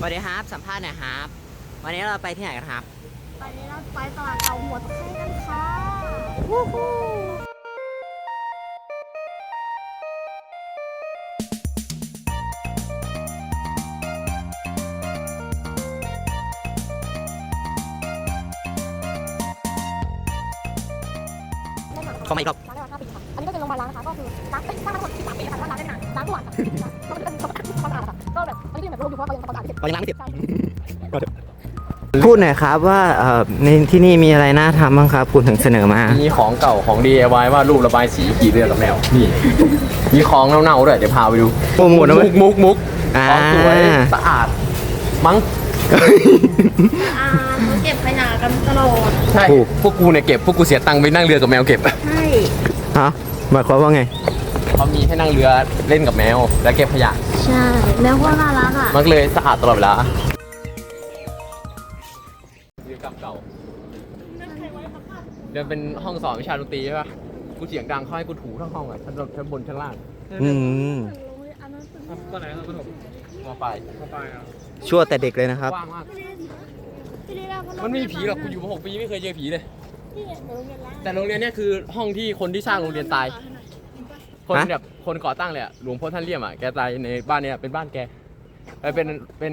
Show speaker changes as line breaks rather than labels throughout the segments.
สวัสดีครับสัมภาษณ์หน่อยครับ วันนี้เราไปที่ไหนกันครับ
ตอนนี้เราไปตลาดเอาหัวตะไคร้กันค่ะ
เข้ามาอีกรอบ
ร้านได้มาห้าปีค่ะ อันนี้ก็เป็นโรงพยาบาลล้างนะคะ ก็คือล้างเอ้ยสร้างมาทั้งหมด13ปีค่ะล้างได้นานล้างทุกวันค่ะเพราะมันจะมีความสะอาดค่ะก็แบบ อันนี้เป็นแบบรูปอยู่เพราะว่าเรายังทำความสะอาดไม่เสร็จ
เรายังล้างไม่เสร็จ
ใช่
พูดหน่อยครับว่าเอ่อในที่นี่มีอะไรน่าทำบ้างครับ คุณถึงเสนอมา
มีของเก่าของ DIY ว่ารูประบายสีขี่เรือกับแมวนี่ มีของเน่าๆด้วยเดี๋ยวพาไปดู
โปรโมทนะ
มุ
เว้ย
กมุกมุก
อ่า
ของสวยสะอาด มั้ง
อ่าเขาเก็บขยะกันตลอด
ใช่พวกกูเนี่ยเก็บ พวกกูเสียตังค์ไปนั่งเรือกับแมวเก็บ
ใช่
ฮะหมายความว่าไง
เขามีให้นั่งเรือเล่นกับแมว และเก็บขยะ
ใช่ แล้วก็น่ารักอะ
มันก็เลยสะอาดตลอดเวลาเรือกำเก่าเดี๋ยวเป็นห้องสอนวิชาดนตรีใช่ปะกูเสียงดังเขาให้กูถูทั้งห้องอะชั้นบนชั้นบนชั้นล่าง
อืม
ตอนไหนตอนประถมมปลายมปลายอะ
ชั่วแต่เด็กเลยนะครับ
กว้างมาก
ที่นี่เราก็
มันไม่มีผีหรอกกูอยู่มาหกปีไม่เคยเจอผีเลย
ที่เนี่ยเดี๋ยวเรียนร้าน
แต่โรงเรียนเนี่ยคือห้องที่คนที่สร้างโรงเรียนตาย คน
ฮะ
แบบคนก่อตั้งเลยอะหลวงพ่อท่านเลี่ยมอะแกตายในบ้านเนี่ยเป็นบ้านแกเออเป็นเป็น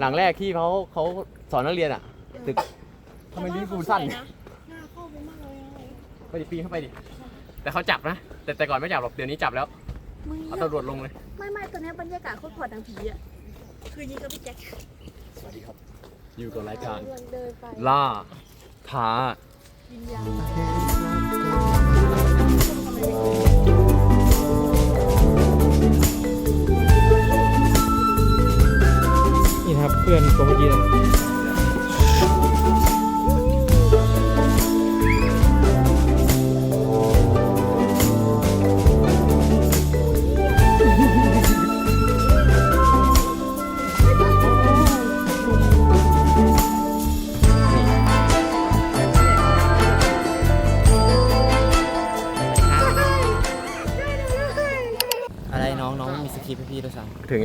หลังแรกที่เขาเขาสอนนักเรียนอะตึกทำไมลิ้นกูสั้น
หน้าเข้าไปมากเลยอะ
ไปดิปีนเข้าไปดิแต่เขาจับนะแต่แต่ก่อนไม่จับหรอกเดี๋ยวนี้จับแล้ว
มึง
เอาตำรวจลงเลย
ไม่ไม่ตอนนี้บรรยากาศโคตรพอดังผีอะ คืนนี้ก็พี่แจ็ค
สวัสดีครับ อยู่กับรายการ
เดินเดินไป
ล่าท้า
วิญญาณ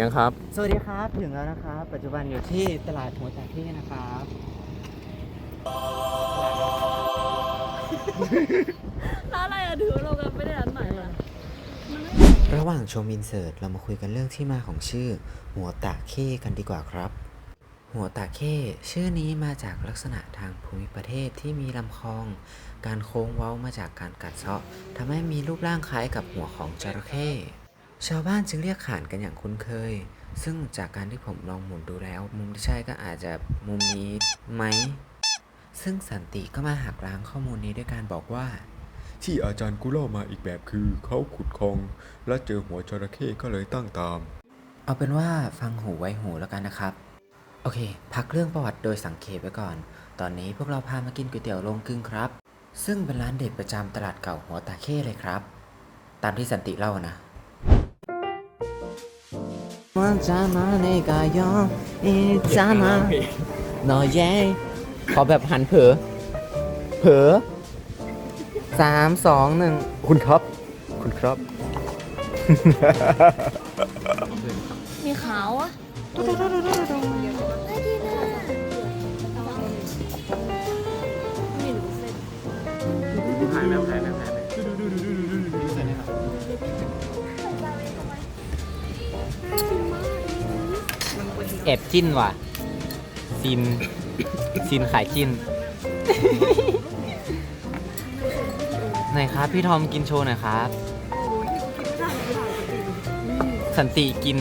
ด้วยซ้
ถึงยังครับำ
สวัสดีครับ ถึงแล้วนะครับ ปัจจุบันอยู่ที่ตลาดหัวตาที่นะครับ
ร้านอะไรอะถือเรากันไม่ได้ร้านใหม่อะ
ระหว่างชมอินเสิร์ตเรามาคุยกันเรื่องที่มาของชื่อ หัวตาเข้กันดีกว่าครับ หัวตาเข้ชื่อนี้มาจากลักษณะทางภูมิประเทศที่มีลำคลอง การโค้งเว้ามาจากการกัดเซาะทำให้มีรูปร่างคล้ายกับหัวของจระเข้ ชาวบ้านจึงเรียกขานกันอย่างคุ้นเคย ซึ่งจากการที่ผมลองหมุนดูแล้ว มุมที่ใช่ก็อาจจะมุมนี้ไหม ซึ่งสันติก็มาหักล้างข้อมูลนี้ด้วยการบอกว่า
ที่อาจารย์กูเล่ามาอีกแบบคือเขาขุดคลอง และเจอหัวจระเข้ก็เลยตั้งตาม
เอาเป็นว่าฟังหูไว้หูแล้วกันนะครับ โอเค พักเรื่องประวัติโดยสังเขปไว้ก่อน ตอนนี้พวกเราพามากินก๋วยเตี๋ยวโรงกึ่งครับ ซึ่งเป็นร้านเด็ดประจำตลาดเก่าหัวตาเข้เลยครับ ตามที่สันติเล่านะ
มันจะมาในกายองอีจามาหนอเย่ขอแบบหันเผลอเผลอสามสองหนึ่งคุณครับ คุณครับ
มีขาวอะ
แอบจิ้นว่ะซินซินขายจิ้น ไหนครับ พี่ทอมกินโชว์หน่อยครับ สันติกิน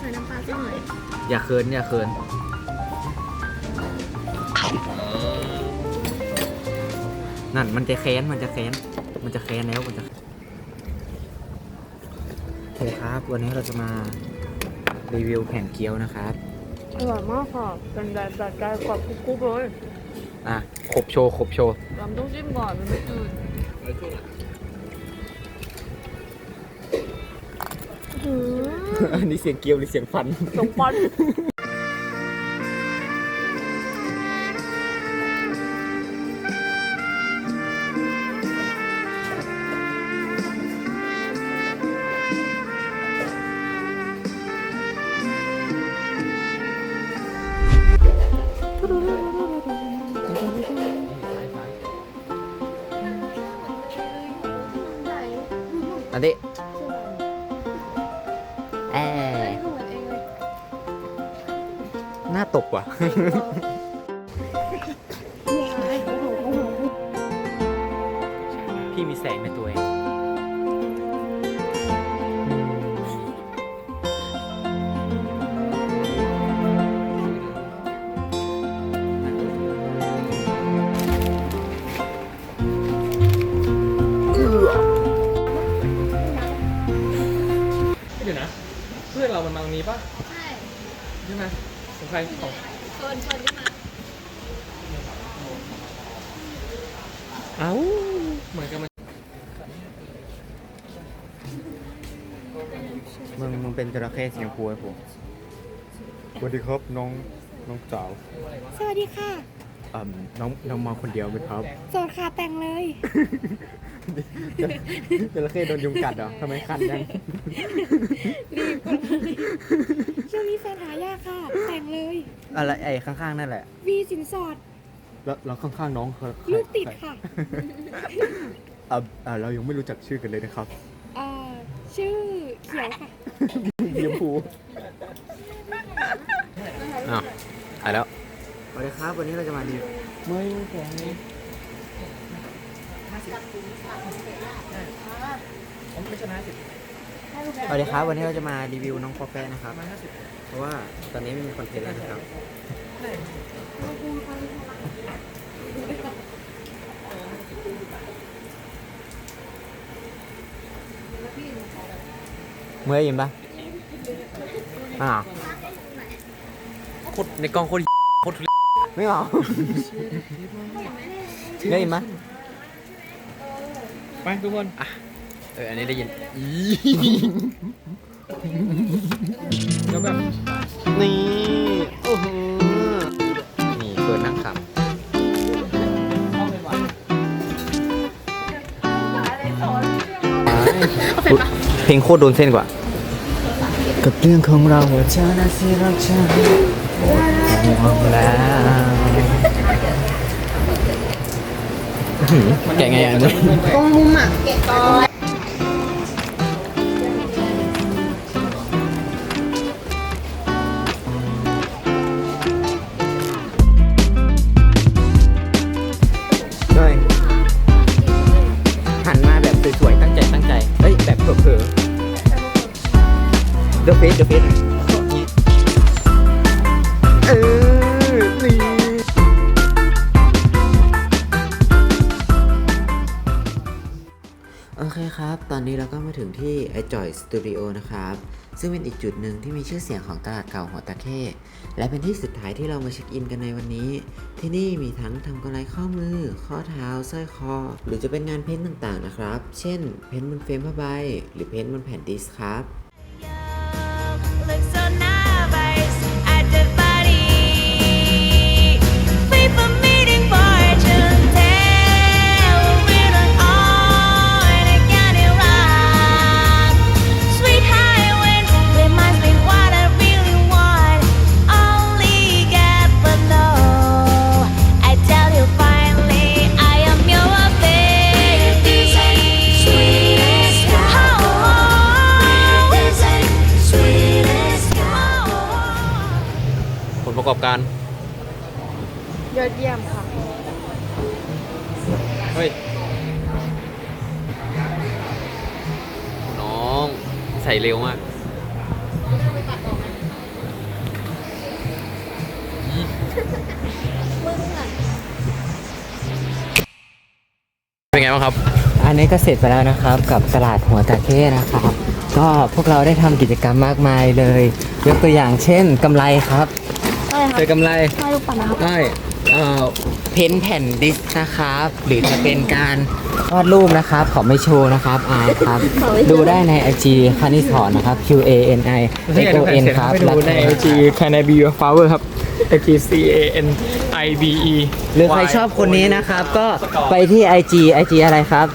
ใส่น้ำปลาสักหน่อย
อย่าเคินอย่าเคินนั่นมันจะแค้นมันจะแค้นมันจะแค้นแล้วมันจะโอเคครับ วันนี้เราจะมารีวิวแผ่นเกี๊ยวนะครับ
อร่อยมากค่ะเป็นแบบแบบใจกรอบกรุบๆเลย
อะขบโชว์ขบโชว์
ลำต้องจิ้มก่อนมันไม่จืดหือ
อันนี้เสียงเกี๊ยวหรือเสียงฟัน
สงปัน
อันนี้แอ
เหมือนเองเลย
หน้าตกว่ะ พี่มีแสงใน
ปะ
ใช่
ใช่ไหมของใครของ
เชิญเชิญขึ้นมา
เอ้า
เหมือนกันมัน
มึงมึงเป็นจระเข้สีชมพูไอ้ผม
สวัสดีครับน้องน้องสาว
สวัสดีค่ะ
อ่าน้องน้องมาคนเดียวไหมครับ
โสดค่ะแต่งเลย
จระเข้โดนยุงกัดเหรอทำไมคันยัง
ช่วงนี้แฟนหายากค่ะ แต่งเลย
อะไรไอ้ข้างๆนั่นแหละ
วีสินสอด
แล้วแล้วข้างๆน้องเขาใคร
ลูกติดค่ะ
อ่าอ่าเรายังไม่รู้จักชื่อกันเลยนะครับ
เอ่อชื่อเขียวค่ะ
สีชมพู
อ้าวหายแล้ว
ส วัสดีครับ วันนี้เราจะมาดี
ไม่แก
สวัสดีครับ วันนี้เราจะมารีวิวน้องปอแปะนะครับเพราะว่าตอนนี้ไม่มีคอนเทนต์แล้วนะครับ เมื่อยยิ้มปะอ่า
โคตรในกล้องโคตรโคตรทุเรศ
ไม่เอาเมื่อยยิ้มปะ
ไปทุกคนอะเอออันนี้ได้ยินอีแล้วแบบ
นี่โอ้โหนี่เปิดนั่งขำเพลงโคตรโดนเส้นกว่า กับเรื่องของเราว่าเธอน่าสิรักฉัน หมดแล้วอื้อหือแกะไงอะเนี่ย
ตรงมุมอะ เกะกอ
เครับ ตอนนี้เราก็มาถึงที่ไอจอยสตูดิโอนะครับ ซึ่งเป็นอีกจุดหนึ่งที่มีชื่อเสียงของตลาดเก่าหัวตะเข้ และเป็นที่สุดท้ายที่เรามาเช็คอินกันในวันนี้ ที่นี่มีทั้งทำกำไรข้อมือ ข้อเท้า สร้อยคอ หรือจะเป็นงานเพ้นท์ต่างๆนะครับ เช่น เพ้นท์บนเฟรมผ้าใบ หรือเพ้นท์บนแผ่นดิสครับ
ผลประกอบการ
ยอดเยี่ยมค่ะ
เฮ้ย น้องใส่เร็วมากเป็นไงบ้างครับ
อันนี้ก็เสร็จไปแล้วนะครับกับตลาดหัวตะเข้นะครับ ก็พวกเราได้ทำกิจกรรมมากมายเลย ยกตัวอย่างเช่นกำไรครับ
ใช่ครับ
เจอกำไร
ใช่ลูกปัดนะครับ
ได้เอ่อเพ้นแผ่นดิสก์นะครับ หรือจะเป็นการวาดรูปนะครับ ขอไม่โชว์นะครับอายครับดูได้ใน IG คานิสอนนะครับ Q A N I X O N ครับ
ไปดูใน
แล้วก็
IG Can I be your flower ครับ IG C A N I B E
หรือใครชอบคนนี้นะครับ ก็ไปที่ IG IG อะไรครับ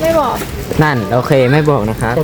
ไม่บอก
นั่น โอเคไม่บอกนะครับ